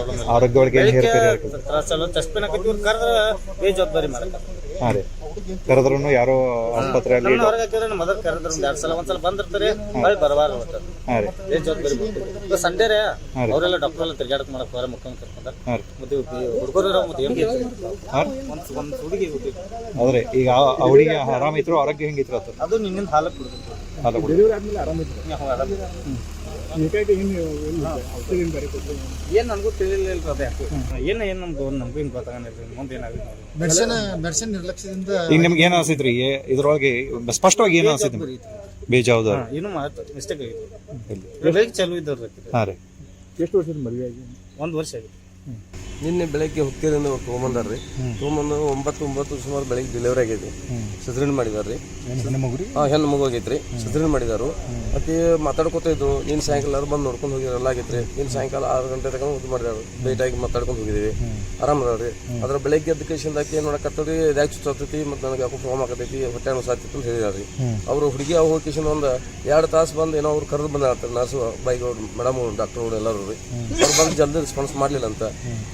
ಆರಾಮಿಲ್ಲ ಆರೋಗ್ಯವಾಗಿ ಏನು ಇವ್ರು ಕರೆದ್ರ ಬೇಜವಾಬ್ದಾರಿ ಹಾಂ ರೀ. ಕರೆದ್ರೂ ಯಾರೋ ಆಸ್ಪತ್ರೆಯಲ್ಲಿ ನನ್ನ ಹೊರಗೆ ಹಾಕಿದ್ರೆ ನಮ್ಮ ಮದರ್ ಕರೆದ್ರ ಒಂದ್ ಎರಡ್ ಸಲ ಒಂದ್ಸಲ ಬಂದಿರ್ತಾರೆ ಹೊಳ್ಳಿ ಬರಬಾರ ಒಟ್ಟು ಹಾಂ ರೀ. ಬೇಜವಾಬ್ದಾರಿ ಬಿಟ್ಟು ಸಂಡೇ ರೇ ಅವರೆಲ್ಲ ಡಾಕ್ಟರ್ ಎಲ್ಲ ಹೊರ ಮತ್ತೆ ಹುಡುಗರು ಮತ್ತೆ ಏನ್ ಹಾಂ ಒಂದ್ ಒಂದ್ ಹುಡುಗಿ ಹುಡುಗಿ. ಹೌದ್ರಿ. ಈಗ ಆ- ಆರಾಮ ಆರೋಗ್ಯ ಹೆಂಗಿತ್ತು ಅದು ಅದು ನಿನ್ನಿಂದ ಹಾಲು ಕುಡಿದ್ರು ಅಲ್ಲ ಬಿಡಿ ಏನ್ ನನಗೂ ತಿಳಿಲಿಲ್ಲ ಅದೇ ಏನು ಏನ್ ನಮ್ದು ನಮಗೂ ಹಿಂಗ್ ಗೊತ್ತಾಗಲ್ಲ ಮುಂದೆ ಏನಾಗುತ್ತೆ ಮೆಡಿಸಿನ್ ಮೆಡಿಸಿನ್ ನಿರ್ಲಕ್ಷ್ಯದಿಂದ ಈಗ ನಿಮ್ಗೆ ಏನು ಇದ್ರೊಳಗೆ ಸ್ಪಷ್ಟವಾಗಿ ಏನು ಅನ್ಸಿತ್ತು ನಿಮ್ಗೆ? ಬೇಜವಾಬ್ದಾರಿ ಏನು ಮಿಸ್ಟೇಕ್ ಆಗಿತ್ತು. ಚಾಲು ಇದ್ದವ್ರು ಹಾಂ ರೀ ಎಷ್ಟು ವರ್ಷದ ಮದುವೆ ಆಗಿ ಒಂದ್ ವರ್ಷ ಆಗಿತ್ತು ನಿನ್ನೆ ಬೆಳಗ್ಗೆ ಹುಕ್ಕೇರಿಂದ ತೊಗೊಂಬಂದಾರ್ರಿ. ತೊಗೊಂಬಂದು ಒಂಬತ್ತು ಒಂಬತ್ತು ಸುಮಾರು ಬೆಳಗ್ಗೆ ಡೆಲಿವರಿ ಆಗೈತಿ ಸಿದ್ರನ್ ಮಾಡಿದಾರ್ರಿ. ಹಾ ಹೆಣ್ಣು ಮಗು ಆಗೈತ್ರಿ. ಸಿದ್ರನ್ ಮಾಡಿದಾರು. ಅತಿ ಮಾತಾಡ್ಕೊತ ಇದ್ರು ನೀನ್ ಸಾಯಂಕಾಲ ಬಂದು ನೋಡ್ಕೊಂಡು ಹೋಗಿರಲ್ಲ ಆಗೈತ್ರಿ. ನೀನ್ ಸಾಯಂಕಾಲ ಆರು ಗಂಟೆ ತಗೊಂಡು ಇದು ಮಾಡಿದಾರು. ಭೇಟಿಯಾಗಿ ಮಾತಾಡ್ಕೊಂಡು ಹೋಗಿದೀವಿ ಆರಾಮ ಅದಾವ್ರಿ ಅದ್ರ ಬೆಳಗ್ಗೆ ಎದ್ದ ನೋಡಕ್ ಆಕಿ ನೋಡಕತ್ತವ್ರಿ ಇದಾಗಿ ಚುಚ್ಚತೈತಿ ಮತ್ತೆ ನನಗೆ ಯಾಕೋ ಫೋಮ್ ಆಗತೈತಿ? ಹೊಟ್ಟೆ ಸಾಧ್ಯತೆ ಅಂತ ಹೇಳಿದಾರ್ರಿ. ಅವ್ರು ಹುಡುಗಿ ಅವು ಹೋಗಿ ಕೇಸಿಂದ ಒಂದು ಎರಡು ತಾಸು ಬಂದು ಏನೋ ಅವ್ರು ಕರೆದು ಬಂದಾರ ನರ್ಸು ಅವ್ರು ಮೇಡಮ್ ಡಾಕ್ಟರ್ ಎಲ್ಲರೂ ರೀ ಅವ್ರು ಬಂದು ಜಲ್ದಿ ರೆಸ್ಪಾನ್ಸ್ ಮಾಡಲಿಲ್ಲ ಅಂತ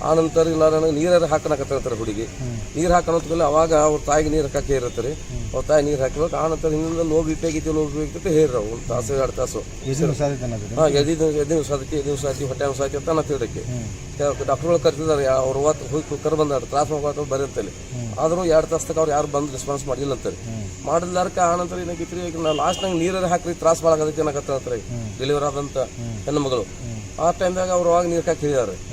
ಆ ನಂತರ ಇಲ್ಲ ನನಗೆ ನೀರಾರು ಹಾಕನಕತ್ತಿರ್ತಾರೆ ಹುಡುಗಿ. ನೀರು ಹಾಕೋದ್ಮೇಲೆ ಅವಾಗ ಅವ್ರ ತಾಯಿಗೆ ನೀರು ಹಾಕಕ್ಕೆ ಇರ್ತಾರೆ ಅವ್ರ ತಾಯಿ ನೀರು ಹಾಕಿರ್ಬೇಕು. ಆನಂತರ ಹಿಂದಿನ ಹಿಂದಿಂದ ನೋವು ಬಿ ನೋವು ಆಗೈತಿ ಲೋ ಬಿ ಪಿ ಹೇರ್ರ ಒಂದು ತಾಸು ಎರಡು ತಾಸು. ಹಾಂ ಎದಿ ಎದಿ ಸಾಧಕ್ಕೆ ಎದಿ ಸಾಕಿ ಹೊಟ್ಟೆ ಸಾಕಿ ಅಂತ ನಾ ಡಾಕ್ಟರ್ ಡಾಕ್ಟರ್ಗಳು ಕರ್ತಿದ್ದಾರೆ ಅವ್ರು ಹೋಗಿ ಕರ್ ಬಂದಾರೆ ತ್ರಾಸ ಹೋಗೋದು ಬರೀರ್ತಲ್ಲಿ ಆದರೂ ಎರಡು ತಾಸು ತನಕ ಅವ್ರು ಯಾರು ಬಂದು ರೆಸ್ಪಾನ್ಸ್ ಮಾಡಿಲ್ಲ ಅಂತಾರೆ. ಮಾಡಿದ್ಲಾರ್ಕ ಆನಂತರ ಏನಾಗಿತ್ತು ನಾ ಲಾಸ್ಟ್ ನಂಗೆ ನೀರಾರು ಹಾಕ್ರಿ ತ್ರಾಸ ಆಗದೈತಿ ಅನ್ನಕತ್ತ ಡೆಲಿವರಿ ಆದಂಥ ಹೆಣ್ಣು ಮಗಳು. ಆ ಟೈಮ್ದಾಗ ಅವ್ರು ಅವಾಗ ನೀರು ಹಾಕಿ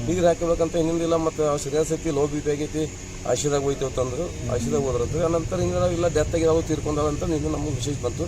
ನೀರು ಹಾಕಬೇಕಂತ ಹಿಂದಿಲ್ಲ ಮತ್ತು ಸೀರಿಯಸ್ ಸೈತಿ ಲೋ ಬಿ ಪಿ ಆಗೈತಿ ಆಶೀದಾಗ ಹೋಯ್ತು ಅಂತಂದ್ರು ಆಶೀದಾಗ ಹೋದ್ರಂತ ಆ ನಂತರ ಹಿಂಗೆ ಇಲ್ಲ ಡೆತ್ ಆಗಿರೋ ತೀರ್ಕೊಂಡಾವ ಅಂತ ನಿನ್ನೆ ನಮಗೆ ವಿಶೇಷ ಬಂತು